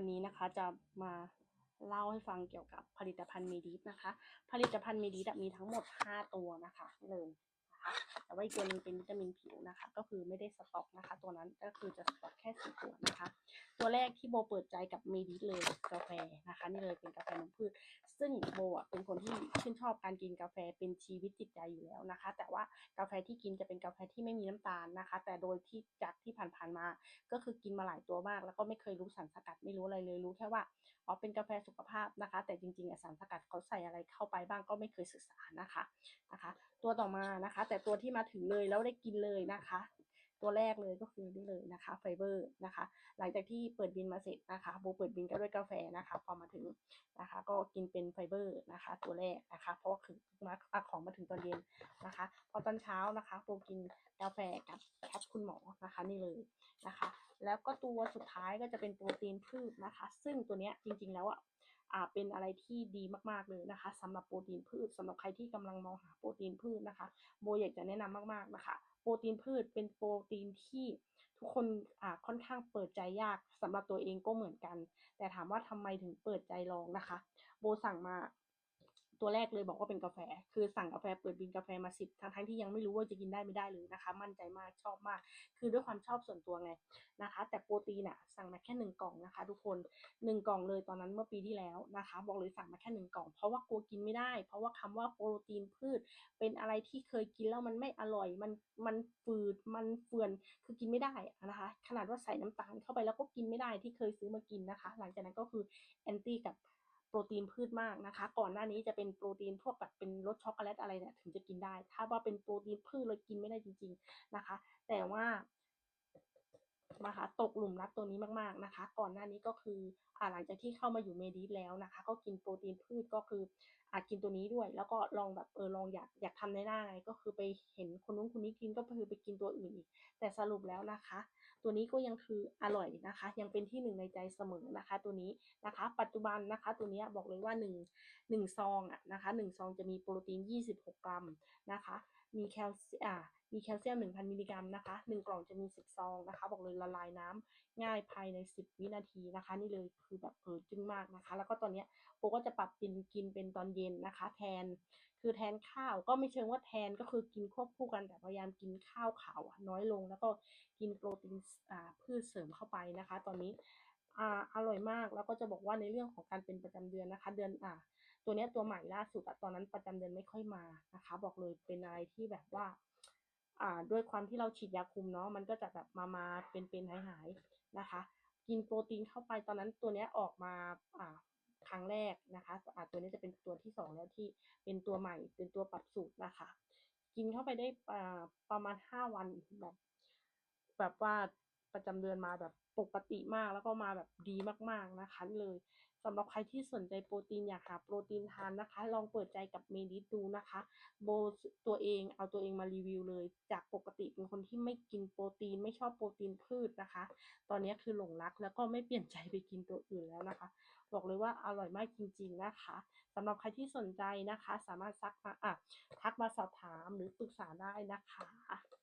วันนี้นะคะจะมาเล่าให้ฟังเกี่ยวกับผลิตภัณฑ์เมดิฟนะคะ ผลิตภัณฑ์เมดิฟมีทั้งหมด 5 ตัวนะคะเลยนะคะแต่ว่าอีกตัวนึงเป็นวิตามินผิวนะคะ ก็คือไม่ได้สต็อกนะคะ ตัวนั้นก็คือจะสต็อกแค่สี่ตัวนะคะ ตัวแรกที่โบเปิดใจกับเมดิเลยกาแฟนะคะ นี่เลยเป็นกาแฟนมพืช ซึ่งโบอะเป็นคนที่ชื่นชอบการกินกาแฟเป็นชีวิตจิตใจอยู่แล้วนะคะ แต่ว่ากาแฟที่กินจะเป็นกาแฟที่ไม่มีน้ำตาลนะคะ แต่โดยที่จากที่ผ่านๆมา ก็คือกินมาหลายตัวมาก แล้วก็ไม่เคยรู้สารสกัดไม่รู้อะไรเลยรู้แค่ว่าอ๋อเป็นกาแฟสุขภาพนะคะ แต่จริงๆสารสกัดเขาใส่อะไรเข้าไปบ้างก็ไม่เคยศึกษานะคะนะคะ ตัวต่อมานะคะ แต่ตัวที่มาถึงเลยแล้วได้กินเลยนะคะ ตัวแรกเลยก็คือนี่เลยนะคะไฟเบอร์นะคะหลังจากที่เปิดบินมาเสร็จนะคะโบเปิดบินก็ด้วยกาแฟนะคะพอมาถึงนะคะก็กินเป็นไฟเบอร์นะคะตัวแรกนะคะเพราะว่าคือมาเอาของมาถึงตอนเย็นนะคะ พอตอนเช้านะคะโบกินกาแฟกับแคปคุณหมอนะคะนี่เลยนะคะ แล้วก็ตัวสุดท้ายก็จะเป็นโปรตีนพืชนะคะ ซึ่งตัวเนี้ยจริงๆแล้วอะอ่าเป็นอะไรที่ดีมากๆเลยนะคะสำหรับโปรตีนพืชสำหรับใครที่กำลังมองหาโปรตีนพืชนะคะ โบอยากจะแนะนำมากๆนะคะ โปรตีนพืชเป็นโปรตีนที่ทุกคนอ่าค่อนข้างเปิดใจยากสำหรับตัวเองก็เหมือนกัน แต่ถามว่าทำไมถึงเปิดใจลองนะคะ โบสั่งมา ตัวแรกเลยบอกว่าเป็นกาแฟ คือสั่งกาแฟเปิดบินกาแฟมาสิบทั้งทั้งที่ยังไม่รู้ว่าจะกินได้ไม่ได้เลยนะคะ มั่นใจมากชอบมาก คือด้วยความชอบส่วนตัวไงนะคะ แต่โปรตีนอะสั่งมาแค่หนึ่งกล่องนะคะ ทุกคนหนึ่งกล่องเลยตอนนั้นเมื่อปีที่แล้วนะคะ บอกเลยสั่งมาแค่หนึ่งกล่อง เพราะว่ากลัวกินไม่ได้ เพราะว่าคำว่าโปรตีนพืช เป็นอะไรที่เคยกินแล้วมันไม่อร่อยมันมันฝืดมันเฟื่อนคือกินไม่ได้นะคะ ขนาดว่าใส่น้ำตาลเข้าไปแล้วก็กินไม่ได้ที่เคยซื้อมากินนะคะ หลังจากนั้นก็คือแอนตี้กับ โปรตีนพืชมากนะคะ ก่อนหน้านี้จะเป็นโปรตีนพวกแบบเป็นรสช็อกโกแลตอะไรเนี่ยถึงจะกินได้ ถ้าว่าเป็นโปรตีนพืชเลยกินไม่ได้จริง ๆนะคะ แต่ว่ามาค่ะตกหลุมรักตัวนี้มากๆนะคะ ก่อนหน้านี้ก็คืออ่าหลังจากที่เข้ามาอยู่เมดิสแล้วนะคะ ก็กินโปรตีนพืชก็คืออาจกินตัวนี้ด้วย แล้วก็ลองแบบเออลองอยากอยากทำในหน้าไงก็คือไปเห็นคนนู้นคนนี้กินก็คือไปกินตัวอื่นอีกแต่สรุปแล้วนะคะ ตัวนี้ก็ยังคืออร่อยนะคะ ยังเป็นที่หนึ่งในใจเสมอนะคะ ตัวนี้นะคะ ปัจจุบันนะคะ ตัวนี้บอกเลยว่าหนึ่งหนึ่งซองอะนะคะหนึ่งซองจะมีโปรตีน 26 กรัมนะคะ มีแคลเซียอ่ามีแคลเซียม 1,000 มิลลิกรัมนะคะหนึ่งกล่องจะมี 10 ซองนะคะ บอกเลยละลายน้ำง่ายภายใน 10 วินาทีนะคะ นี่เลยคือแบบเออจึ้งมากนะคะ แล้วก็ตอนเนี้ยโปก็จะปรับกินกินเป็นตอนเย็นนะคะ แทนคือแทนข้าวก็ไม่เชิงว่าแทนก็คือกินควบคู่กันแต่พยายามกินข้าวขาวน้อยลง แล้วก็กินโปรตีนพืชเสริมเข้าไปนะคะ ตอนนี้ออร่อยมากแล้วก็จะบอกว่าในเรื่องของการเป็นประจำเดือนนะคะ เดือนอ่า ตัวนี้ตัวใหม่ล่าสุดอะตอนนั้นประจำเดือนไม่ค่อยมานะคะ บอกเลยเป็นอะไรที่แบบว่าอ่าด้วยความที่เราฉีดยาคุมเนาะมันก็จะแบบมามาเป็นเป็นหายหายๆนะคะ กินโปรตีนเข้าไปตอนนั้นตัวนี้ออกมาอ่า ครั้งแรกนะคะอ่าตัวนี้จะเป็นตัวที่สองแล้วที่เป็นตัวใหม่เป็นตัวปรับสูตรนะคะ กินเข้าไปได้ประมาณห้าวันแบบแบบว่าประจำเดือนมาแบบปกติมากแล้วก็มาแบบดีมากๆนะคะเลย สำหรับใครที่สนใจโปรตีนอยากหาโปรตีนทานนะคะ ลองเปิดใจกับเมดิสดูนะคะ โบตัวเองเอาตัวเองมารีวิวเลย จากปกติเป็นคนที่ไม่กินโปรตีนไม่ชอบโปรตีนพืชนะคะ ตอนนี้คือหลงรักแล้วก็ไม่เปลี่ยนใจไปกินตัวอื่นแล้วนะคะ บอกเลยว่าอร่อยมากจริง ๆนะคะสำหรับใครที่สนใจนะคะ สามารถซักมาอะทักมาสอบถามหรือปรึกษาได้นะคะ